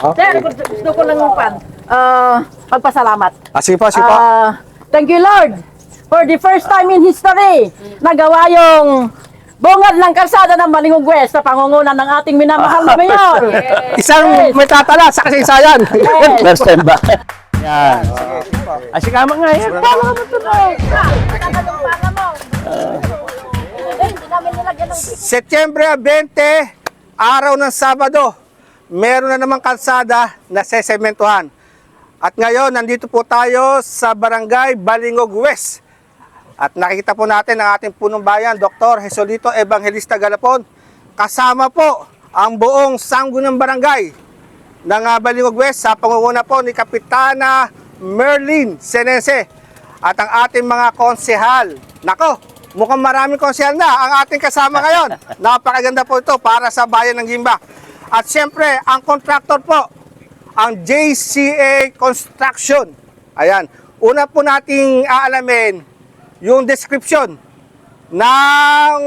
Sir, gusto, gusto ko lang pan, uh, magpasalamat. Ah, sige po, sige po. Ah, thank you Lord for the first time in history nagawa yung bungad ng kalsada ng Malingog West sa pangungunan ng ating minamahal na mayor. Isang may tatala sa kasaysayan. Yes. First time ba? Yan. Ah, sige nga yan. Tama mo to Setyembre 20, araw ng Sabado, meron na namang kalsada na sesementuhan. At ngayon, nandito po tayo sa Barangay Balingog West. At nakikita po natin ang ating punong bayan, Dr. Jesolito Evangelista Galapon. Kasama po ang buong sanggunang barangay ng Balingog West sa pangunguna po ni Kapitana Merlin Senense at ang ating mga konsehal. Nako, mukhang maraming konsehal na ang ating kasama ngayon. Napakaganda po ito para sa bayan ng Gimba. At siyempre, ang contractor po, ang JCA Construction. Ayan. Una po nating aalamin yung description ng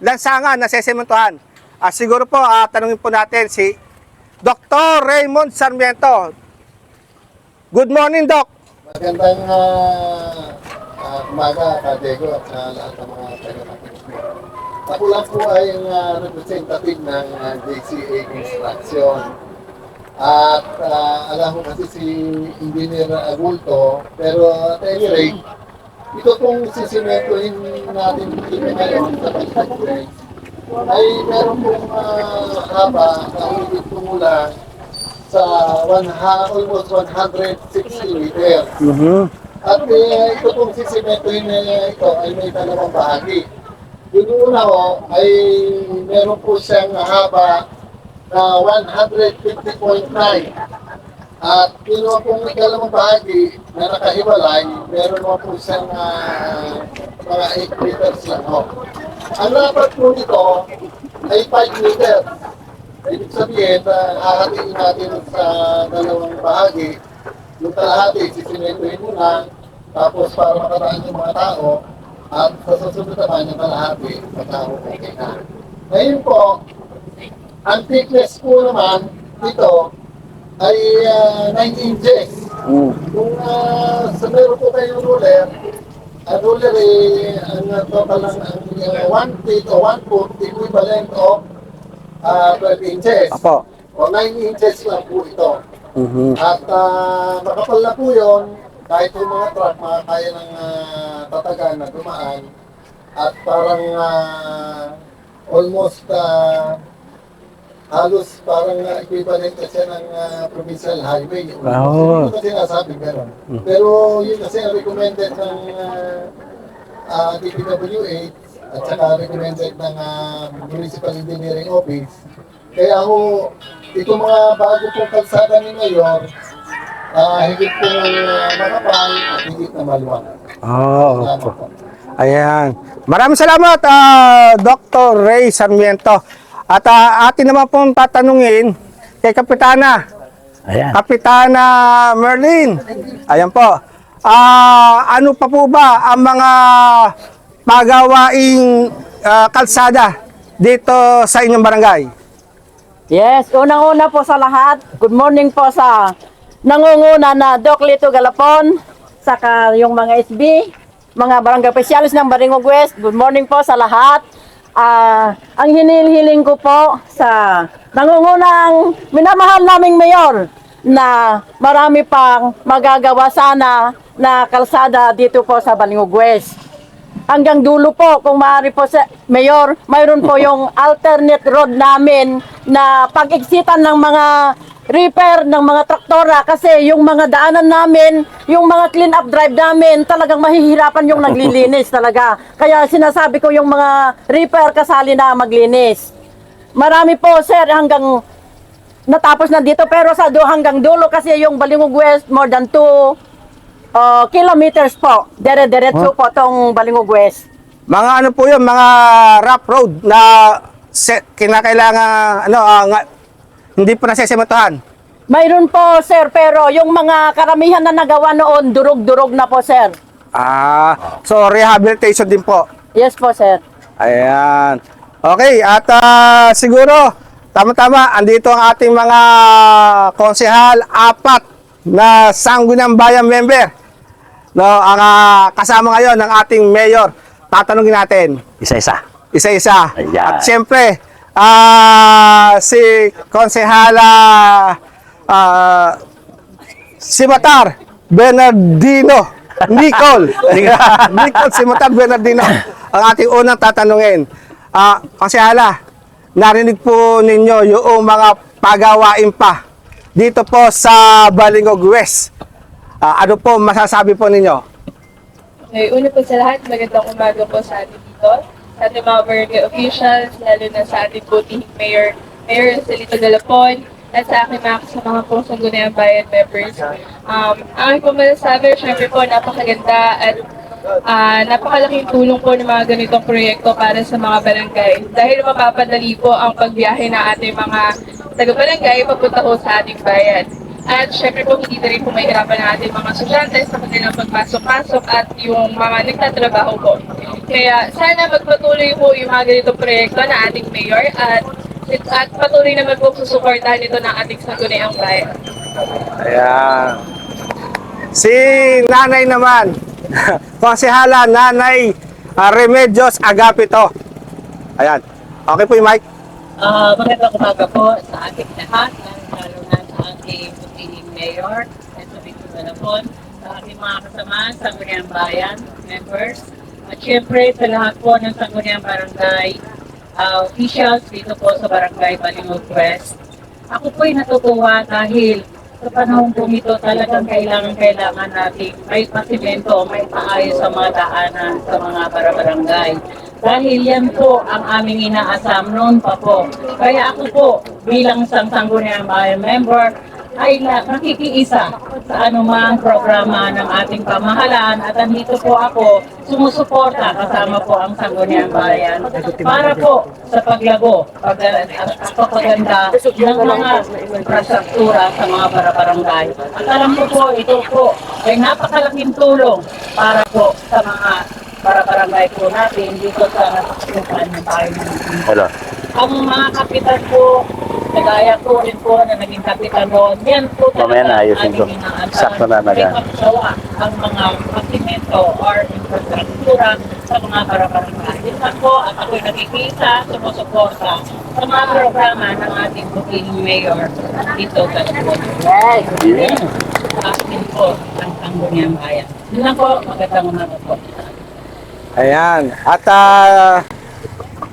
lansangan na sesementohan. Ah, siguro po, ah, tanungin po natin si Dr. Raymond Sarmiento. Good morning, Doc. Magandang uh, uh, umaga, Kadego, at sa lahat ng mga taga-nakinig mo. Ako lang po ay ang uh, representative ng uh, JCA Construction. At uh, alam ko kasi si Engineer Agulto, pero at any rate, ito pong sisimentohin natin dito ngayon sa Pagkakres ay meron pong uh, haba na higit kumulang sa one, almost 160 meters. At eh, ito pong sisimentohin na ito ay may dalawang bahagi. Yung una ho ay meron po siyang haba na 150.9. At naman pong ikalawang bahagi na nakahiwalay, meron naman po siyang ah, mga 8 meters lang ho. Ang dapat po nito ay 5 meters. Ibig sabihin na hahatiin natin sa dalawang bahagi. Yung kalahati, sisimentohin muna, tapos para makataan yung mga tao, at sa susunod naman yung kalahati, pagkao okay na. Ngayon po, ang thickness po naman dito ay ah, 9 inches. Kung uh, sa meron po kayong ruler, ang ruler ay ang uh, total ng ang 1 feet o 1 foot equivalent of ah, 12 inches. Apo. O 9 inches lang po ito. At uh, makapal na po yun, kahit yung mga truck makakaya ng uh, tatagan na dumaan. At parang ah, almost ah, halos parang uh, equivalent kasi ng ah, provincial highway. Oo. Ko kasi nasabi gano'n. Pero yun kasi recommended ng uh, DPWH at saka recommended ng ah, Municipal Engineering Office. Kaya ako, itong mga bago pong kalsada ni Mayor, ah higit po uh, makapal at higit na maluwag. Oh, Salamat opo. po. Ayan. Maraming salamat, ah, Dr. Ray Sarmiento. At ah, atin naman pong tatanungin kay Kapitana. Ayan. Kapitana Merlin. Ayan po. Ah, ano pa po ba ang mga pagawaing ah, kalsada dito sa inyong barangay? Yes, unang-una po sa lahat, good morning po sa nangunguna na Doc Lito Galapon, saka yung mga SB, mga barangay officials ng Baringog West, good morning po sa lahat. Ah, ang hinilhiling ko po sa nangungunang minamahal naming mayor na marami pang magagawa sana na kalsada dito po sa Balingog West hanggang dulo po kung maaari po sa Mayor, mayroon po yung alternate road namin na pag-exitan ng mga repair ng mga traktora kasi yung mga daanan namin, yung mga clean up drive namin, talagang mahihirapan yung naglilinis talaga. Kaya sinasabi ko yung mga repair kasali na maglinis. Marami po sir hanggang natapos na dito pero sa do hanggang dulo kasi yung Balingog West more than 2 uh, kilometers po. Dire-diretso po tong Balingog West. Mga ano po yun, mga rough road na se- kinakailangan, ano, nga- hindi pa nasesementahan. Mayroon po sir pero yung mga karamihan na nagawa noon durog-durog na po sir. Ah, so rehabilitation din po. Yes po sir. Ayan. Okay, at ah, siguro Tama-tama, andito ang ating mga konsehal, apat na Sangguniang Bayan member. No, ang ah, kasama ngayon ng ating mayor. Tatanungin natin Isa-isa. isa-isa. Ayan. At siyempre, ah, si Konsehala ah, si Matar Bernardino Nicole. Nicole si Matar Bernardino. Ang ating unang tatanungin. Ah, Konsehala, narinig po ninyo yung mga pagawain pa dito po sa Balingog West. Ah, ano po masasabi po ninyo? Okay, una po sa lahat, magandang umaga po sa ating dito, sa ating mga barangay officials, lalo na sa ating butihing mayor, Mayor Celito Galapon, at sa aking mga kasama po sa Gunayang Bayan members. Um, ang aking po masasabi, syempre po, napakaganda at ah, napakalaking tulong po ng mga ganitong proyekto para sa mga barangay. Dahil mapapadali po ang pagbiyahe ng ating mga taga-barangay papunta po sa ating bayan. At syempre po, hindi na rin po mahirapan ang ating mga estudyante sa kanilang pagpasok-pasok at yung mga nagtatrabaho po. Kaya sana magpatuloy po yung mga ganitong proyekto na ating mayor at at patuloy naman po susuportahan ito ng ating sangguniang bayan. Ayan. Si nanay naman, konsehala nanay ah, Remedios Agapito. Ayan. Okay po yung mic. Ah, magandang umaga po sa ating lahat, lalo na sa ating putiling mayor, sa Victor Galapon, sa ating mga kasama sa Sangguniang Bayan, members, at syempre sa lahat po ng Sangguniang Barangay ah, officials dito po sa Barangay Balingog West. Ako po'y natutuwa dahil sa panahon po ito talagang kailangan-kailangan natin may pasimento, may paayos sa mga daanan sa mga barabarangay. Dahil yan po ang aming inaasam noon pa po. Kaya ako po bilang isang Sangguniang Bayan member ay na, nakikiisa sa anumang programa ng ating pamahalaan at andito po ako sumusuporta kasama po ang Sangguniang Bayan para po sa paglago pag, at pagpapaganda ng mga infrastruktura sa mga barabarangay. At alam ko po, ito po ay napakalaking tulong para po sa mga barabarangay po natin dito sa nasasukpan ng bayan Hello. Ang mga kapitan po, kagaya ko rin po na naging kapitan noon, yan po Mamaya na, ayusin ko. Sakto na, pagsawa ang mga pasimento or infrastruktura sa mga barabarangay. Isa po at ako'y nakikita, sumusuporta sa mga programa ng ating buking mayor dito sa Laguna. Yeah. Akin po ang Sangguniang Bayan. Yun lang po, magandang umaga po. Ayan. At ah,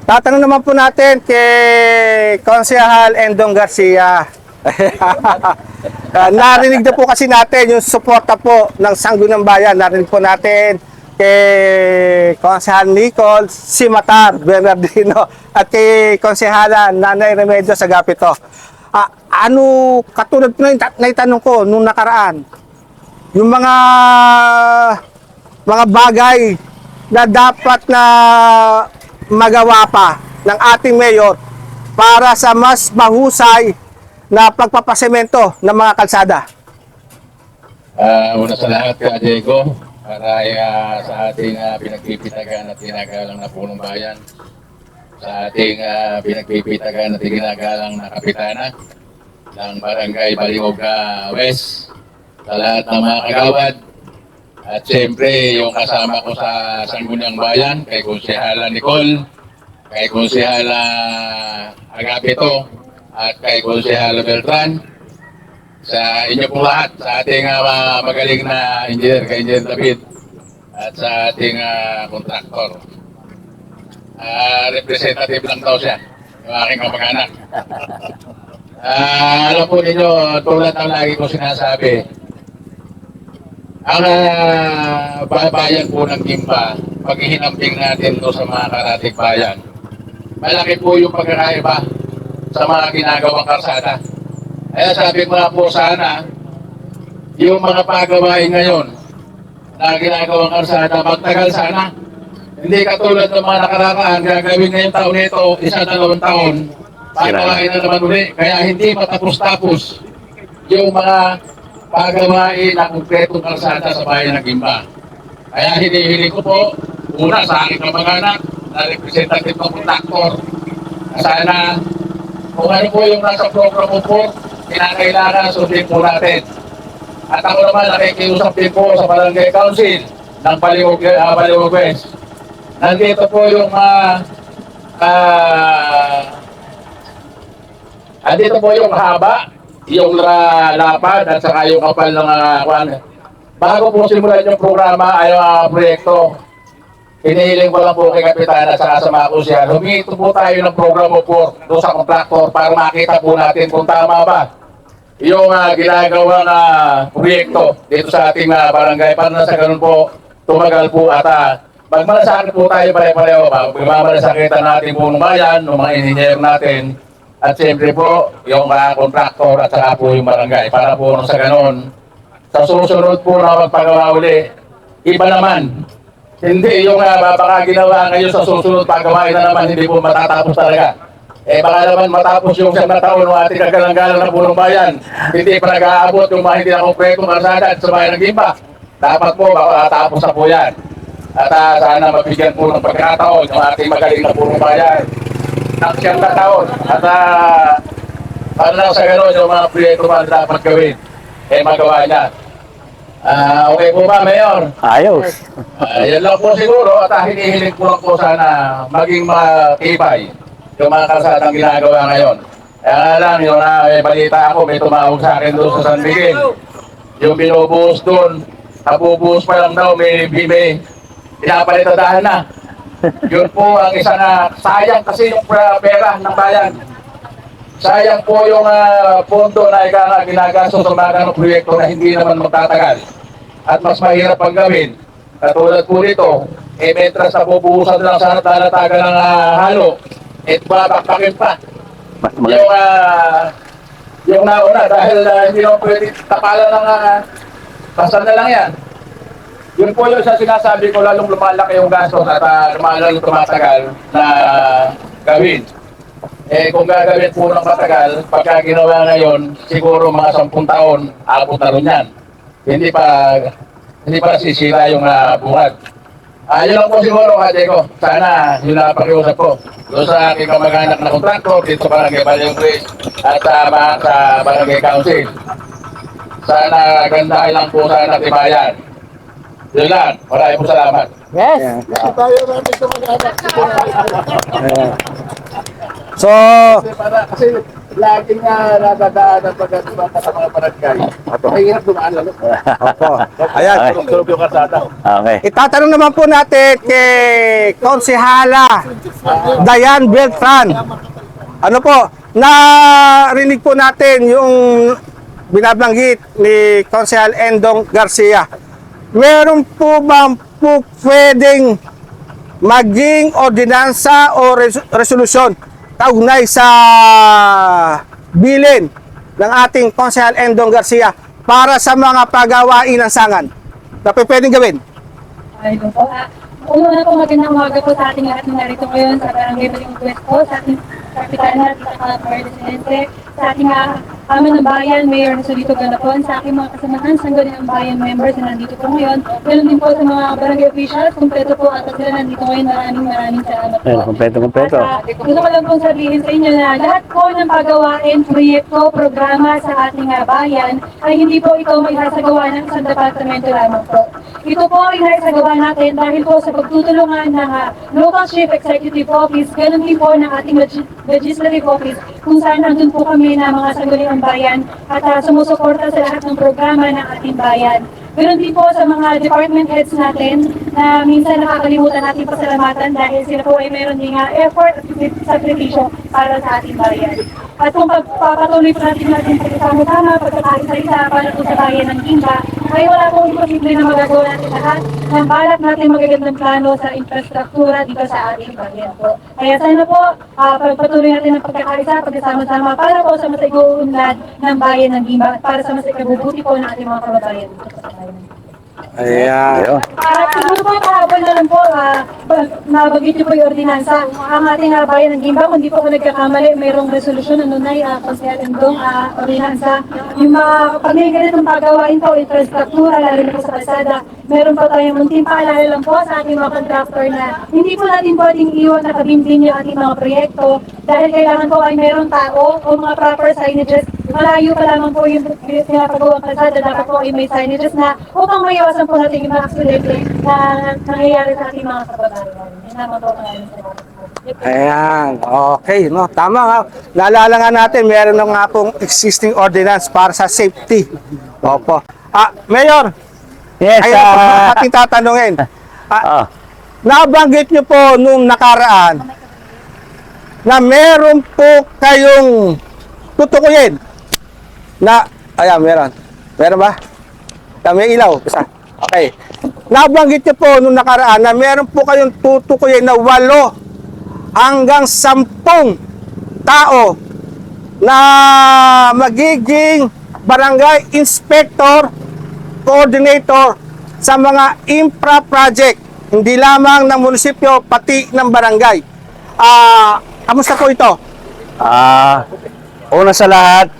tatanong naman po natin kay Konsehal Endong Garcia. Ah, narinig na po kasi natin yung suporta po ng Sangguniang Bayan. Narinig po natin kay Konsehal Nicole Simatar Bernardino at kay Konsehala Nanay Remedios Agapito. Ah, ano, katulad po na naitanong ko nung nakaraan, yung mga mga bagay na dapat na magawa pa ng ating mayor para sa mas mahusay na pagpapasemento ng mga kalsada. Ah, una sa lahat, ka Diego, para ah, sa ating uh, pinagpipitagan at ginagalang na punong bayan, sa ating ah, pinagpipitagan at ginagalang na kapitana ng Barangay Balingog ah, West, sa lahat ng mga kagawad, at siyempre yung kasama ko sa Sangguniang Bayan, kay Konsehala Nicole, kay Konsehala Agapito, at kay Konsehala Beltran, sa inyo pong lahat, sa ating mga magaling na engineer, kay Engineer David, at sa ating ah, kontraktor. Ah, representative lang daw siya, yung aking kamag-anak. Ah, alam po ninyo, tulad ng lagi ko sinasabi, ang ah, bayan po ng Gimba, pag ihinamping natin to sa mga karating bayan, malaki po yung pagkakaiba sa mga ginagawang karsada. Kaya sabi ko nga po sana, yung mga pagawain ngayon na ginagawang karsada, magtagal sana. Hindi katulad ng mga nakararaan, gagawin ngayong taon nito, isa dalawang taon, pagawain na naman uli. Kaya hindi matapos-tapos yung mga pagawain na konkretong karsada sa bayan ng Gimba. Kaya hinihiling ko po, una sa aking kamag-anak, na representative ng kontraktor, na sana kung ano po yung nasa program mo po, kinakailangan sundin po natin. At ako naman nakikiusap din po sa Barangay Council ng Baliwag, uh, Baliwag West. Nandito po yung mga ah andito po yung haba, yung la, lapad at saka yung kapal ng uh, kwan. Bago po simulan yung programa ay uh, proyekto, Hinihiling ko lang po kay Kapitana sa kasama ko siya. Huminto po tayo ng programa po doon sa kontraktor para makita po natin kung tama ba yung uh, ginagawang uh, proyekto dito sa ating uh, barangay. Para na sa ganun po, tumagal po at uh, magmalasakit po tayo pare-pareho. Magmamalasakitan natin po ng bayan, ng mga engineer natin. At siyempre po, yung uh, kontraktor at saka po yung barangay. Para po sa ganun, sa susunod po na magpagawa uli, iba naman. Hindi yung uh, baka ginawa ngayon sa susunod pagawain na naman, hindi po matatapos talaga. Eh baka naman matapos yung siyam na taon ng ating kagalang-galang na punong bayan. Hindi pa nag-aabot yung mga hindi na kompletong karsada at sa bayan ng Gimba. Dapat po, baka tapos na po yan. At uh, sana mabigyan po ng pagkakataon yung ating magaling na punong bayan. Ng siyam na taon. At uh, para lang sa gano'n yung mga proyekto na dapat gawin. Eh magawa niya. Ah, okay po ba, Mayor? Ayos. Ah, yan lang po siguro at ah, hinihiling ko lang po sana maging matibay yung mga kalsadang ginagawa ngayon. Kaya nga lang, yung na, may balita ako, may tumawag sa akin doon sa San Miguel. Yung binubuhos doon, nabubuhos pa lang daw, may, may pinapalitadahan na. Yun po ang isa na sayang kasi yung pra- pera ng bayan. Sayang po yung ah, pondo na ika nga ginagastos sa mga ganong proyekto na hindi naman magtatagal. At mas mahirap pang gawin. Katulad po nito, eh mentras nabubuhusan lang sa talataga ng ah, halo, eh babakbakin pa. Mas Yung, maganda. ah, yung nauna, dahil ah, hindi naman pwede tapalan ng uh, basta na lang yan. Yun po yung sa sinasabi ko, lalong lumalaki yung gastos at uh, lumalang tumatagal na gawin. Eh kung gagawin po ng matagal, pagka ginawa ngayon, siguro mga sampung taon, abot na rin yan. Hindi pa, hindi pa nasisira yung uh. Ah, yun lang po siguro, Ate ko. Sana yun na pakiusap ko. Doon sa aking kamag-anak na kontraktor, dito Barangay Balyong Grace at sa mga sa Barangay Council. Sana ganda lang po sana tibayan. Yun lang. Maraming po salamat. Yes. Tayo namin sa mag-anak. So, Kasi para kasi laging nga nadadaanan pag sa mga barangay. Mahirap dumaan lalo. opo. Ayan. Okay. Tulog yung kasada. Okay. Itatanong naman po natin kay Konsehala Dayan Beltran. Ano po, narinig po natin yung binabanggit ni Konsehal Endong Garcia. Meron po bang po pwedeng maging ordinansa o res- resolusyon kaugnay sa bilin ng ating Konsehal Endong Garcia para sa mga pagawain ng sangan na pwedeng gawin? Ay, po. Ah, Una po, magandang umaga po sa ating lahat na narito ngayon sa Barangay Baling West po, sa ating Kapitana, Tita Kalapar, Presidente, sa ating uh, ama ng bayan, Mayor Solito Galapon, sa aking mga kasamahan, Sangguniang Bayan members na nandito po ngayon. Ganun din po sa mga barangay officials, kumpleto po at sila nandito ngayon. Maraming maraming salamat po. Ayun, kompleto, kompleto. At, ah, gusto ko lang pong sabihin sa inyo na lahat po ng pagawain, proyekto, programa sa ating ah, bayan ay hindi po ito may sasagawa ng isang departamento lamang po. Ito po ay naisagawa natin dahil po sa pagtutulungan ng ah, Local Chief Executive Office, ganun din po ng ating Legislative Office kung saan nandun po kami na mga sangguniang bayan at ah, sumusuporta sa lahat ng programa ng ating bayan. Meron din po sa mga department heads natin na minsan nakakalimutan natin pasalamatan dahil sila po ay meron din nga effort at sakripisyo para sa ating bayan. At kung pagpapatuloy po natin natin pagsasama-sama, pagkakaisa-isa para po sa bayan ng Gimba, ay wala pong imposible na magagawa natin lahat ng balak natin magagandang plano sa infrastruktura dito sa ating bayan po. Kaya sana po, ah, pagpatuloy natin ang pagkakaisa, pagkasama-sama para po sa mas iguunlad ng bayan ng Gimba at para sa mas ikabubuti po ng ating mga kababayan dito sa bayan. Ayan. Ayun. Ah, siguro po kahapon na lang po, ah, ba- nabagit niyo po yung ordinansa. Ang ating uh, bayan ng Gimba, kung di po ako nagkakamali, mayroong resolusyon, ano na yung uh, Endong, ah, ordinansa. Yung mga, pag may ganitong pagawain po, infrastruktura, lalo na po sa kalsada, meron po tayong munting paalala lang po sa ating mga contractor na hindi po natin pwedeng iwan nakabindin yung ating mga proyekto dahil kailangan po ay meron tao o mga proper signages. Malayo pa lamang po yung pinapagawang kalsada, dapat po ay may signages na upang maiwasan po natin yung mga aksidente na nangyayari sa ating mga kababayan. Yan naman po ang ating salamat. Ayan, okay, no? Tama nga. Naalala nga natin, meron nga pong existing ordinance para sa safety. Opo. Ah, Mayor, Yes, ayun po ah, ating tatanungin. Ah, ah, nabanggit niyo po nung nakaraan na meron po kayong tutukuyin na, ayan, meron. Meron ba? Ah, may ilaw. Isa. Okay. Nabanggit niyo po nung nakaraan na meron po kayong tutukuyin na walo hanggang sampung tao na magiging barangay inspector, coordinator sa mga infra project, hindi lamang ng munisipyo, pati ng barangay. Ah, kamusta po ito? ah, una sa lahat,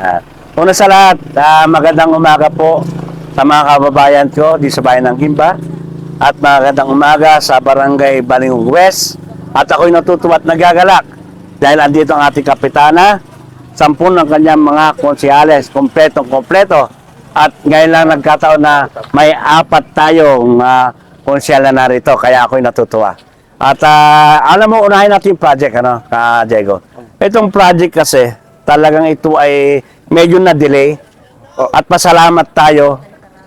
Ah, una sa lahat, ah, magandang umaga po sa mga kababayan ko di sa bayan ng Gimba at magandang umaga sa barangay Balingong West. At ako'y natutuwa at nagagalak dahil andito ang ating kapitana sampun ng kanyang mga konsyales kompletong kompleto. At ngayon lang nagkataon na may apat tayong uh, konsyala na rito kaya ako'y natutuwa. At ah, alam mo unahin natin yung project ano ka Diego? Itong project kasi talagang ito ay medyo na delay at pasalamat tayo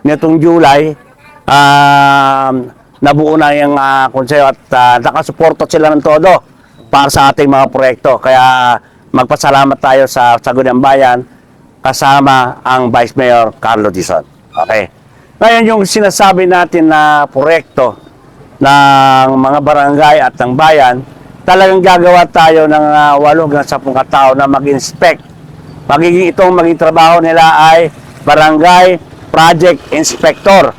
nitong July um, nabuo na yung uh, konseyo at uh, nakasuporta sila ng todo para sa ating mga proyekto. Kaya magpasalamat tayo sa Sagunang Bayan kasama ang Vice Mayor Carlo Dizon. Okay. Ngayon yung sinasabi natin na proyekto ng mga barangay at ng bayan, talagang gagawa tayo ng uh, 8 hanggang 10 katao na mag-inspect. Magiging itong maging trabaho nila ay barangay project inspector.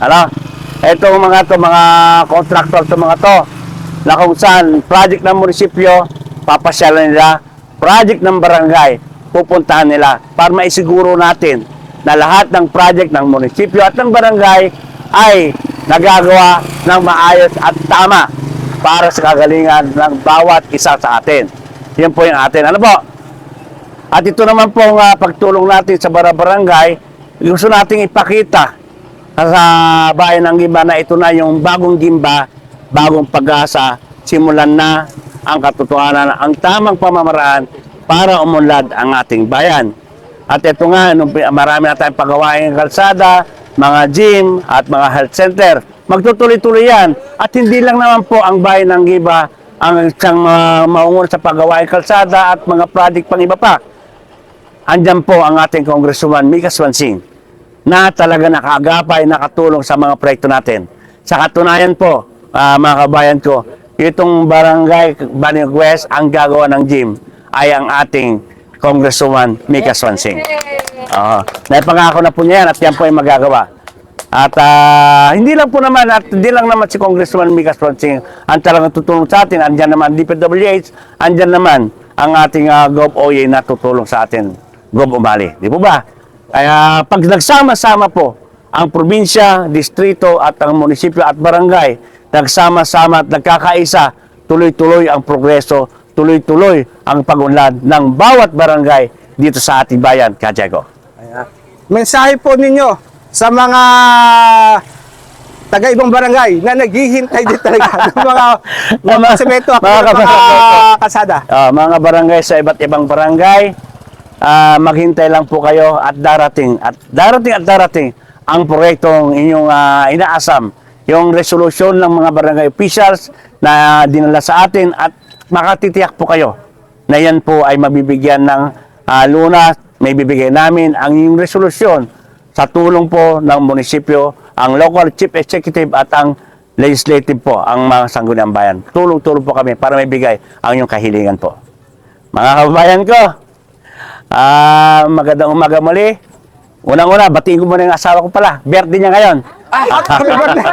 Ano? Ito mga to mga contractor to mga to na kung saan project ng munisipyo papasyalan nila, project ng barangay pupuntahan nila para maisiguro natin na lahat ng project ng munisipyo at ng barangay ay nagagawa ng maayos at tama para sa kagalingan ng bawat isa sa atin. Yan po yung atin. Ano po? At ito naman po ang pagtulong natin sa bara- barangay, gusto nating ipakita sa bayan ng Gimba na ito na yung bagong Gimba, bagong pag-asa, simulan na ang katotohanan, ang tamang pamamaraan para umunlad ang ating bayan. At ito nga, marami na tayong pagawain ng kalsada, mga gym at mga health center. Magtutuloy-tuloy yan. At hindi lang naman po ang bayan ng Giba ang isang uh, maunguna sa pagawain kalsada at mga project pang iba pa. Andyan po ang ating Congresswoman Mika Swansing na talaga nakaagapay, nakatulong sa mga proyekto natin. Sa katunayan po, ah, mga kabayan ko, itong barangay Banig West, ang gagawa ng gym ay ang ating Congresswoman Mika Swansing. Oo. Naipangako na po niya yan at yan po ay magagawa. At ah, hindi lang po naman, at hindi lang naman si Congressman Mika Swansing ang talagang tutulong sa atin. Andyan naman DPWH, andyan naman ang ating uh, GovOA na tutulong sa atin, Gov Umali. Di po ba? Kaya pag nagsama-sama po ang probinsya, distrito at ang munisipyo at barangay, nagsama-sama at nagkakaisa, tuloy-tuloy ang progreso, tuloy-tuloy ang pagunlad ng bawat barangay dito sa ating bayan, Kajego. Mensahe po ninyo sa mga taga-ibang barangay na naghihintay din talaga ng mga mga semento at Mga mga, kabarangay. kasada. Ah, mga barangay sa iba't ibang barangay, ah, maghintay lang po kayo at darating at darating at darating ang proyektong inyong ah, inaasam, yung resolusyon ng mga barangay officials na dinala sa atin at makatitiyak po kayo na yan po ay mabibigyan ng ah, lunas, may bibigay namin ang inyong resolusyon sa tulong po ng munisipyo, ang local chief executive at ang legislative po, ang mga sangguniang bayan. Tulong-tulong po kami para may bigay ang inyong kahilingan po. Mga kababayan ko, Ah, magandang umaga muli. Unang-una, batiin ko muna yung asawa ko pala. Birthday niya ngayon. Happy birthday!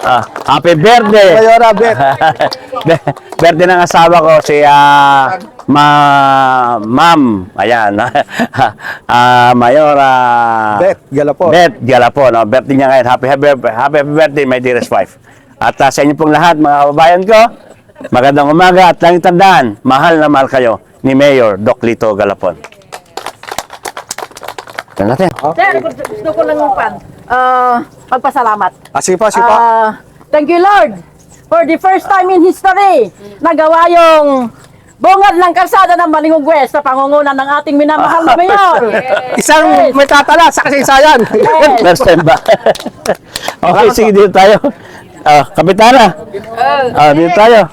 Ah, happy birthday! Mayora Bet. birthday ng asawa ko si ah, ma ma'am. Ayan. Ah, Mayora Bet, Galapon. Bet Galapon. Oh, birthday niya ngayon. Happy, happy, happy, happy birthday, my dearest wife. At ah, sa inyo pong lahat, mga kababayan ko, magandang umaga at langit tandaan, mahal na mahal kayo ni Mayor Doc Lito Galapon. Yan natin. Sir, gusto gusto ko lang pan, ah, magpasalamat. Ah, sige po, sige po. Ah, thank you Lord for the first time in history nagawa yung bungad ng kalsada ng Malingog West sa pangungunan ng ating minamahal na mayor. Isang Yes. may tatala sa kasaysayan. Yes. First time ba? okay, sige, dito tayo. Ah, kapitana. Ah, dito tayo.